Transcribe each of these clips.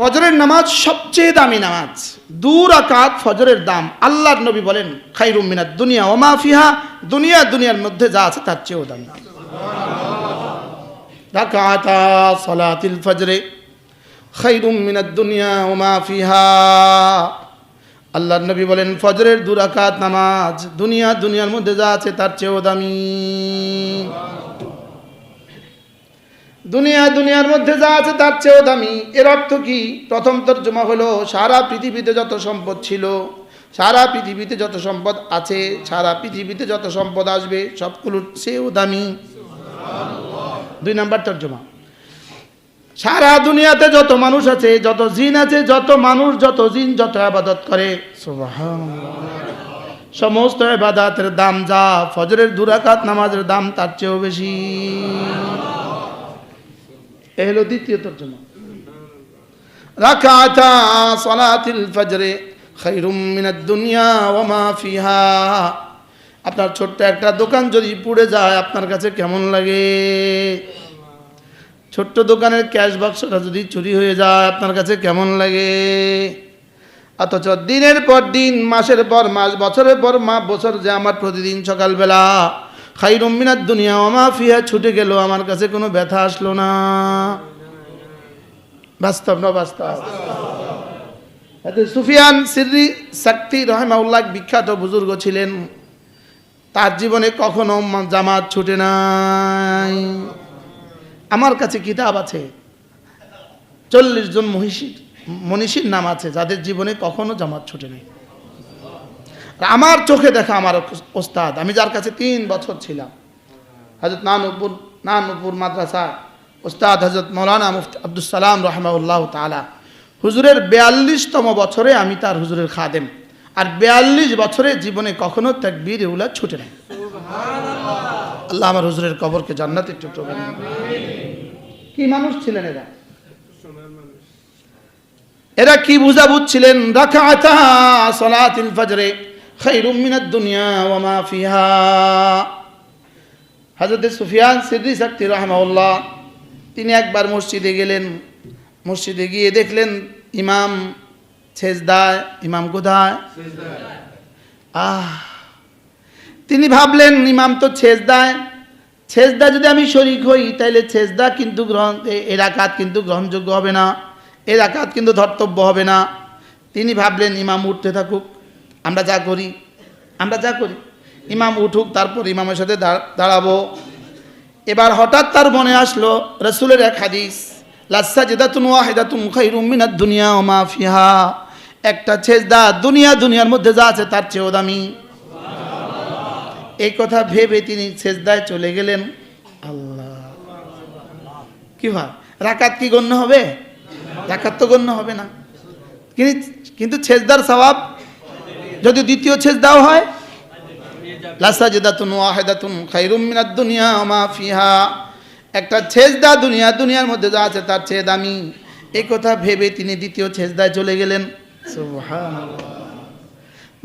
ফজরের নামাজ সবচেয়ে দামি নামাজ। দু রাকাত ফজরের দাম আল্লাহর নবী বলেন, খাইরুম মিনাত দুনিয়া ও মাফিহা দুনিয়া দুনিয়ার মধ্যে যা আছে তার চেয়েও দামি। রাকাতা সলাতিল ফজরে, খাইরুম মিনাত দুনিয়া ও মাফিহা আল্লাহর নবী বলেন, ফজরের দু রাকাত নামাজ দুনিয়া দুনিয়ার মধ্যে যা আছে তার চেয়েও দামি। দুনিয়া দুনিয়ার মধ্যে যা আছে তার চেয়েও দামি। এর অর্থ কি? প্রথম তর্জমা হলো সারা পৃথিবীতে যত সম্পদ ছিল সারা পৃথিবীতে যত সম্পদ আছে সারা পৃথিবীতে যত সম্পদ আসবে সবগুলোর চেয়েও দামি। দুই নাম্বার তর্জমা। সারা দুনিয়াতে যত মানুষ আছে যত জিন আছে যত মানুষ যত জিন যত আবাদত করে। সমস্ত আবাদাতের দাম যা ফজরের দুরাকাত নামাজের দাম তার চেয়েও বেশি। এ হলো দ্বিতীয় তর্জমা। রাকাতা সালাতিল ফজরে খাইরুম মিনাদ দুনিয়া ওয়া মা ফিহা। আপনার ছোট্ট একটা দোকান যদি পুড়ে যায়, আপনার কাছে কেমন লাগে? ছোট্ট দোকানের ক্যাশ বাক্সটা যদি চুরি হয়ে যায়, আপনার কাছে কেমন লাগে? অথচ দিনের পর দিন, মাসের পর মাস, বছরের পর মা বছর যে আমার প্রতিদিন সকালবেলা। খাই রম্মিনার দুনিয়া আমা ফিয়া ছুটে গেল, আমার কাছে কোনো ব্যথা আসলো না। বাস্তব না বাস্তব? সুফিয়ান সিররি শক্তি রহমাউল্লাহ বিখ্যাত বুজুর্গ ছিলেন। তার জীবনে কখনো জামাত ছুটে নাই। আমার কাছে কিতাব আছে। চল্লিশ জন মহিষীর মনীষীর নাম আছে, যাদের জীবনে কখনো জামাত ছুটে নেই। আমার চোখে দেখা আমার ওস্তাদ, আমি যার কাছে তিন বছর ছিলাম। হজরত নানুপুর নানুপুর মাদ্রাসা ওস্তাদ হজরত মৌলানা মুফতি আব্দুল সালাম রহমাউল্লাহ তালা হুজুরের বেয়াল্লিশতম বছরে আমি তার হুজুরের খাদেম। আর বেয়াল্লিশ বছরে জীবনে কখনো তাকবীর এগুলা ছুটে নেই। আল্লাহ আমার হুজুরের কবরকে জান্নাতের টুকরো কি মানুষ ছিলেন এরা? এরা কি বুঝা বুঝছিলেন রাকাতা সালাতিল ফজরে। খাইরুম মিনাদ দুনিয়া ওয়া মা ফিহা। সুফিয়ান সিদ্দি শক্তি রাহমাহুল্লাহ, তিনি একবার মসজিদে গেলেন। মসজিদে গিয়ে দেখলেন ইমাম ছেজদায়, ইমাম কোথায় আহ, তিনি ভাবলেন, ইমাম তো ছেজদায়। ছেজদা যদি আমি শরিক হই তাহলে ছেজদা কিন্তু গ্রহণ, এ- এর আঘাত কিন্তু গ্রহণযোগ্য হবে না। এর আঘাত কিন্তু ধর্তব্য হবে না। তিনি ভাবলেন, ইমাম উঠতে থাকুক। আমরা যা করি, আমরা যা করি। ইমাম উঠুক, তারপর ইমামের সাথে দাঁড়াবো। এবার হঠাৎ তার মনে আসলো, রসুলের এক হাদিস লাসা জেদাতুন ওয়াহিদাতুন খাইরুম মিনাদ দুনিয়া ওয়া মা ফিহা। একটা ছেজদা দুনিয়া, দুনিয়ার মধ্যে যা আছে তার চেয়েও দামি। এই কথা ভেবে তিনি ছেজদায় চলে গেলেন। আল্লাহ। কি হয়? রাকাত কি গণ্য হবে? রাকাত তো গণ্য হবে না। কিন্তু ছেজদার সওয়াব যদি দ্বিতীয় ছেজদাও হয়? লাসাজদাতুন ওয়াহিদাতুন খাইরুম মিনাদ দুনিয়া মা ফিহা। একটা ছেজদা দুনিয়া দুনিয়ার মধ্যে যা আছে তার চেয়ে দামি এই কথা ভেবে তিনি দ্বিতীয় ছেজদায় চলে গেলেন।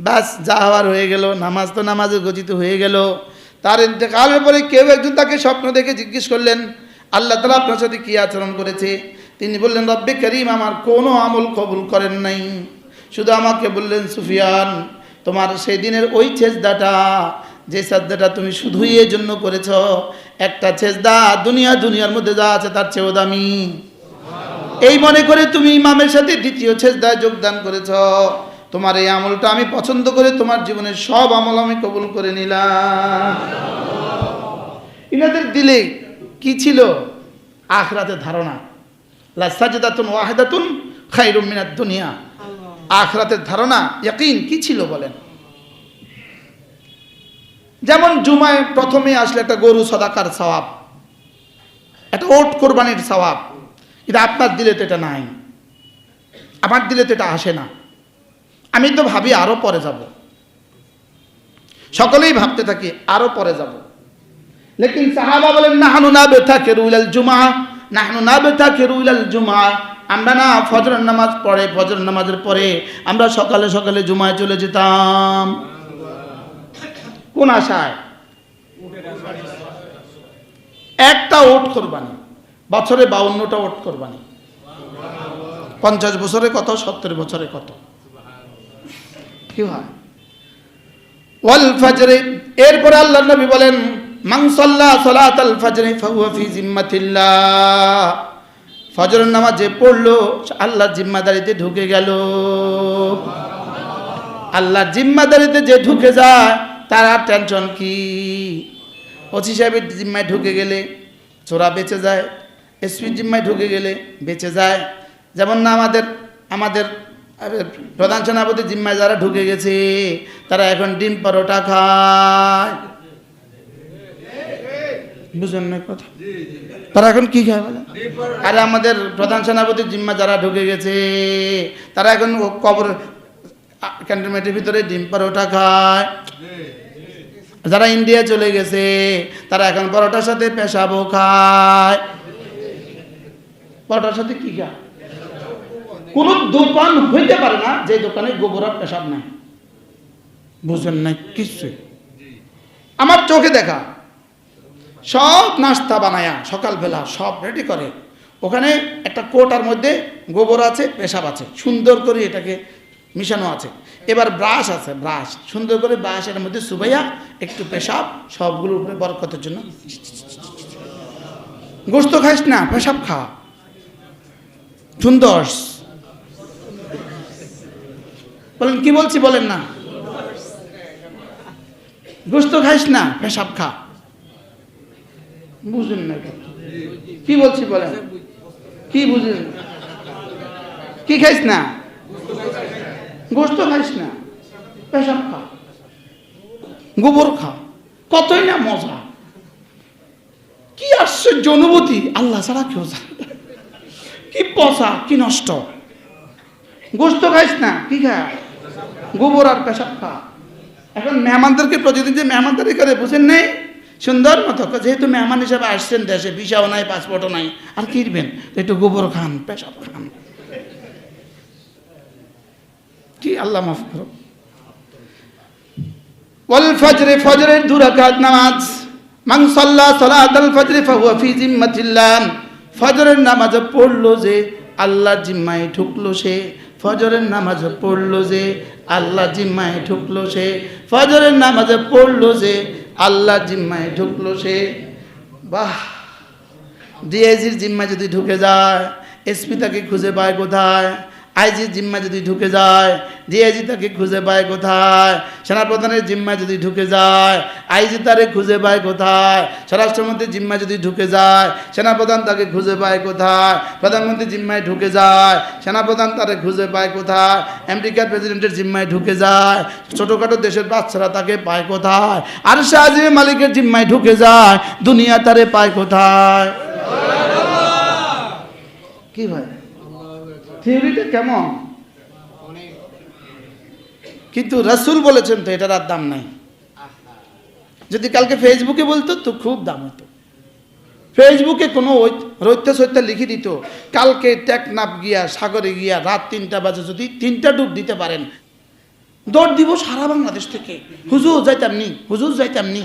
ব্যাস যা হওয়ার হয়ে গেল নামাজ তো নামাজে গঠিত হয়ে গেল। তার ইন্তেকালের পরে কেউ একজন তাকে স্বপ্ন দেখে জিজ্ঞেস করলেন আল্লাহ তালা আপনার সাথে কী আচরণ করেছে? তিনি বললেন রব্বে করিম আমার কোনো আমল কবুল করেন নাই। শুধু আমাকে বললেন, সুফিয়ান, তোমার সেই দিনের ওই ছেজদাটা যে সেজদাটা তুমি শুধুই এর জন্য করেছ, একটা ছেজদা দুনিয়া, দুনিয়ার মধ্যে যা আছে তার চেয়েও দামি। এই মনে করে তুমি ইমামের সাথে দ্বিতীয় ছেজদায় যোগদান করেছ। তোমার এই আমলটা আমি পছন্দ করে তোমার জীবনের সব আমল আমি কবুল করে নিলাম। ইনাদের দিলে কি ছিল? আখরাতের ধারণা। লাসাজদাতুন ওয়াহেদাতুন খাইরুম মিনাদ দুনিয়া। আখরাতের ধারণা, ইয়াকিন, কি ছিল বলেন? যেমন জুমায় প্রথমে আসলে একটা গরু সদাকার সওয়াব, একটা ওট কোরবানির সওয়াব, কিন্তু আপনার দিলে তো এটা নাই, আমার দিলে তো এটা আসে না। আমি তো ভাবি আরও পরে যাব। সকলেই ভাবতে থাকি আরও পরে যাব। লেকিন সাহাবা বলেন, নাহানু না বেথা কেরুইলাল জুমা, নাহানু না বেথা কেরুইলাল জুমা। আমরা না ফজরের নামাজ পড়ে ফজর নামাজের পরে আমরা সকালে সকালে জুমায় চলে যেতাম। কোন আশায়? একটা ওট কোরবানি, বছরে বাউন্নটা ওট কোরবানি। পঞ্চাশ বছরে কত, সত্তর বছরে কত? কি হয়? ওয়াল ফাজরে, এরপরে আল্লাহ নবী বলেন, মান সাল্লা সালাতাল ফাজরে ফাহুয়া ফি জিম্মাতিল্লাহ। ফজরের নামাজ যে পড়ল আল্লাহর জিম্মাদারিতে ঢুকে গেল। আল্লাহর জিম্মাদারিতে যে ঢুকে যায়, তার আর টেনশন কি? ওসি সাহেবের জিম্মায় ঢুকে গেলে, চোরা বেঁচে যায়। এসপির জিম্মায় ঢুকে গেলে, বেঁচে যায়। যেমন না আমাদের আমাদের প্রধান সেনাপতি জিম্মায় যারা ঢুকে গেছে, তারা এখন ডিম পরোটা খায়। বুঝলেন না কথা? তারা এখন কি খায় বলে আরে আমাদের প্রধান সেনাপতির জিম্মা যারা ঢুকে গেছে, তারা এখন কবর ক্যান্টনমেন্টের ভিতরে ডিম পরোটা খায়। যারা ইন্ডিয়া চলে গেছে, তারা এখন পরোটার সাথে পেশাবো খায়। পরোটার সাথে কি খায়? কোন দোকান হইতে পারে না যে দোকানে গোবর আর পেশাব নাই। বুঝলেন না কিছু আমার চোখে দেখা। সব নাস্তা বানায়া, সকালবেলা সব রেডি করে। ওখানে একটা কোটার মধ্যে গোবর আছে, পেশাব আছে। সুন্দর করে এটাকে মিশানো আছে। এবার ব্রাশ আছে, ব্রাশ। সুন্দর করে ব্রাশের মধ্যে সুবাইয়া একটু পেশাব সবগুলোর উপরে বরকতের জন্য। গোস্ত খাইস না, পেশাব খা। সুন্দর। বলেন, কি বলছি বলেন না। গোস্ত খাইস না, পেশাব খা। বুঝলেন না। কি বলছি বলেন? কি বুঝলেন? কি খাইস না? গোস্ত খাইস না? পেশাব খা। গোবর খা। কতই না মজা। কি আশ্চর্য অনুভূতি। আল্লাহ ছাড়া কেউ কি পচা, কি নষ্ট। গোস্ত খাইস না? কি খা? গোবর আর পেশাব খা। এখন মেহমানদেরকে প্রতিদিন যে মেহমানদারি করে বুঝেন নেই? সুন্দর মতো। যেহেতু মেহমান হিসাবে আসছেন দেশে, ভিসাও নাই পাসপোর্টও নাই, আর কিনবেন একটু গোবর খান, পেশাব খান। কি আল্লাহ মাফ করো ওয়াল ফজরে ফজরের দু রাকাত নামাজ। মান সাল্লা সালাতাল ফজরে ফাহুয়া ফি জিম্মাতিল্লাহ। ফজরের নামাজ পড়ল যে আল্লাহ জিম্মায় ঢুকলো সে। ফজরের নামাজ পড়ল যে আল্লাহ জিম্মায় ঢুকলো সে। ফজরের নামাজ পড়ল যে আল্লাহ জিম্মায় ঢুকলো সে। বাহ ডিআইজির জিম্মায় যদি ঢুকে যায় এসপি তাকে খুঁজে পায় কোথায়? আইজির জিম্মা যদি ঢুকে যায় ডিআইজি তাকে খুঁজে পায় কোথায়? সেনাপ্রধানের জিম্মা যদি ঢুকে যায়, আইজি তারে খুঁজে পায় কোথায়? স্বরাষ্ট্রমন্ত্রীর জিম্মা যদি ঢুকে যায়, সেনাপ্রধান তাকে খুঁজে পায় কোথায়? প্রধানমন্ত্রীর জিম্মায় ঢুকে যায়, সেনাপ্রধান তারে খুঁজে পায় কোথায়? আমেরিকার প্রেসিডেন্টের জিম্মায় ঢুকে যায়, ছোটোখাটো দেশের বাচ্চারা তাকে পায় কোথায়? আর শাহজিবে মালিকের জিম্মায় ঢুকে যায়, দুনিয়া তারে পায় কোথায়? কি ভাই? থিওরিটা কেমন? কিন্তু রাসূল বলেছেন তো, এটার আর দাম নাই। যদি কালকে ফেসবুকে বলতো, তো খুব দাম হতো। ফেসবুকে কোনো রৈত্য সৈত্য লিখে দিত, কালকে টেকনাপ গিয়া, সাগরে গিয়া, রাত তিনটা বাজে যদি তিনটা ডুব দিতে পারেন। দৌড় দিব সারা বাংলাদেশ থেকে। হুজুর যাইতাম নি, হুজুর যাইতাম নি।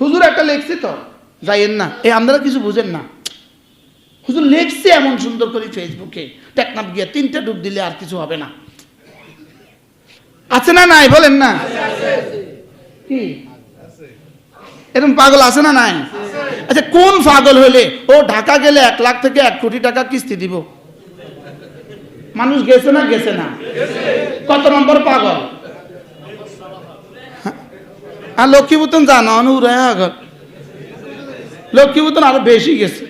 হুজুর একটা লেখছে তো, যাইয়েন না। এই আপনারা কিছু বুঝেন না। হুজুর লেখছে এমন সুন্দর করে ফেসবুকে। টেকনাপ গিয়া তিনটা ডুব দিলে আর কিছু হবে না। আছে না নাই বলেন না? কি? এরকম পাগল আছে না নাই? আচ্ছা কোন পাগল হলে? ও ঢাকা গেলে এক লাখ থেকে এক কোটি টাকা কিস্তি দিব। মানুষ গেছে না গেছে না? কত নম্বর পাগল? আর লক্ষ্মীপুতন জানো অনুরায় লক্ষ্মীপুতন আরও বেশি গেছে।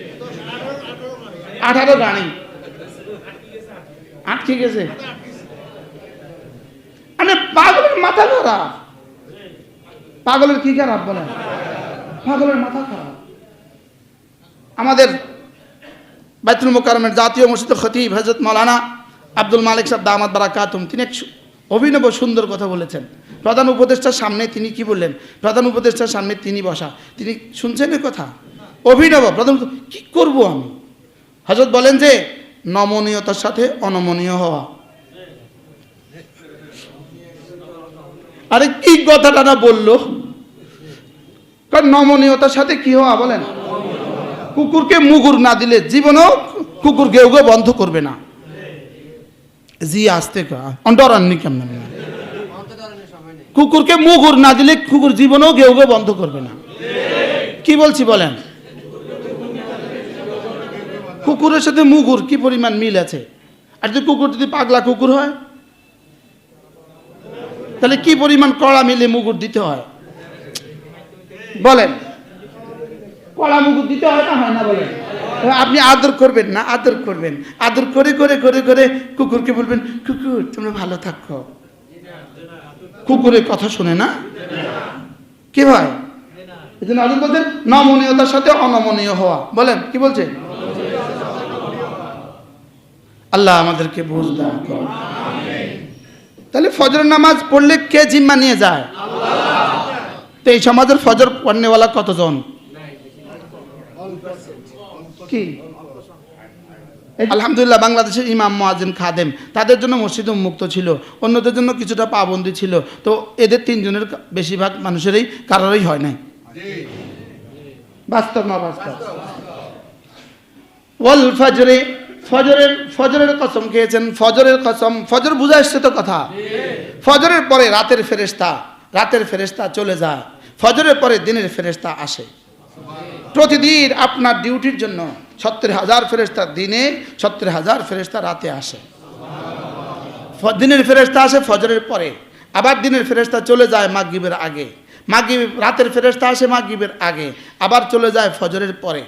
আঠারো গাড়ি আটকে গেছে মানে পাগলের মাথা খারাপ। পাগলের কি খারাপ বলে? পাগলের মাথা খারাপ। আমাদের বাইতুল মোকারমের জাতীয় মসজিদ খতিব হজরত মৌলানা আব্দুল মালিক সাহেব দামাত বারাকাতুম, তিনি এক অভিনব সুন্দর কথা বলেছেন। প্রধান উপদেষ্টার সামনে তিনি কি বললেন? প্রধান উপদেষ্টার সামনে তিনি বসা। তিনি শুনছেন কথা? অভিনব, প্রধান কি করব আমি? হজরত বলেন যে, নমনীয়তার সাথে অনমনীয় হওয়া। আরে কি কথাটা না বলল? কারণ নমনীয়তার সাথে কি হওয়া বলেন? কুকুরকে মুগুর না দিলে জীবনেও কুকুর গেউ গেউ বন্ধ করবে না। জি, আসতে অন্ডরাননি কেমন? কুকুরকে মুগুর না দিলে কুকুর জীবনেও গেউ গেউ বন্ধ করবে না। কি বলছি বলেন? কুকুরের সাথে মুগুর কি পরিমাণ মিল আছে? আর যদি কুকুর, যদি পাগলা কুকুর হয়, তাহলে কি পরিমাণ কড়া মিলে মুগুর দিতে হয়? বলেন। কড়া মুগুর দিতে হয় না হয় না বলেন? আপনি আদর করবেন না, আদর করবেন। আদর করে করে করে করে কুকুরকে বলবেন, কুকুর, তোমরা ভালো থাকো। কুকুরের কথা শুনে না? কি হয়? নমনীয়তার সাথে অনমনীয় হওয়া। বলেন, কি বলছে? আল্লাহ আমাদেরকে বুঝ দান করুন। তাহলে ফজর নামাজ পড়লে কে জিম্মা নিয়ে যায়? তো এই সমাজের ফজর পড়নেওয়ালা কতজন? কি? আলহামদুলিল্লাহ, বাংলাদেশের ইমাম মোয়াজিন খাদেম, তাদের জন্য মসজিদ উন্মুক্ত ছিল। অন্যদের জন্য কিছুটা পাবন্দি ছিল। তো এদের তিনজনের বেশিরভাগ মানুষেরই, কারোরই হয় নাই। বাস্তব না বাস্তব? ওয়াল ফজরে ফজরের ফজরের কসম খেয়েছেন, ফজরের কসম, ফজর বুঝা এসছে তো কথা। ফজরের পরে রাতের ফেরেশতা রাতের ফেরেশতা চলে যায়। ফজরের পরে দিনের ফেরেশতা আসে। প্রতিদিন আপনার ডিউটির জন্য সত্তর হাজার ফেরেস্তা দিনে সত্তর হাজার ফেরেস্তা রাতে আসে। দিনের ফেরেস্তা আসে ফজরের পরে। আবার দিনের ফেরেস্তা চলে যায় মাগরিবের আগে। মাগিব রাতের ফেরেস্তা আসে মাগরিবের আগে। আবার চলে যায় ফজরের পরে।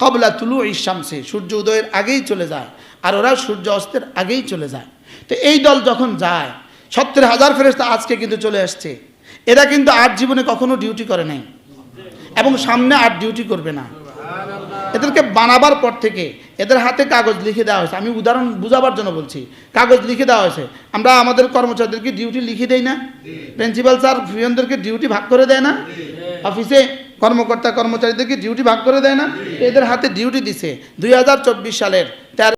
কবলা তুলু ইসামসে সূর্য উদয়ের আগেই চলে যায় আর ওরা সূর্য অস্তের আগেই চলে যায়। তো এই দল যখন যায়, সত্তর হাজার ফেরেস্তা আজকে কিন্তু চলে আসছে এরা কিন্তু আর জীবনে কখনো ডিউটি করে নাই এবং সামনে আর ডিউটি করবে না। এদেরকে বানাবার পর থেকে এদের হাতে কাগজ লিখে দেওয়া হয়েছে। আমি উদাহরণ বুঝাবার জন্য বলছি, কাগজ লিখে দেওয়া হয়েছে। আমরা আমাদের কর্মচারীদেরকে ডিউটি লিখে দেই না? প্রিন্সিপাল স্যার ফিয়নদেরকে ডিউটি ভাগ করে দেয় না? অফিসে কর্মকর্তা কর্মচারীদেরকে ডিউটি ভাগ করে দেয় না। এদের হাতে ডিউটি দিছে। দুই হাজার চব্বিশ সালের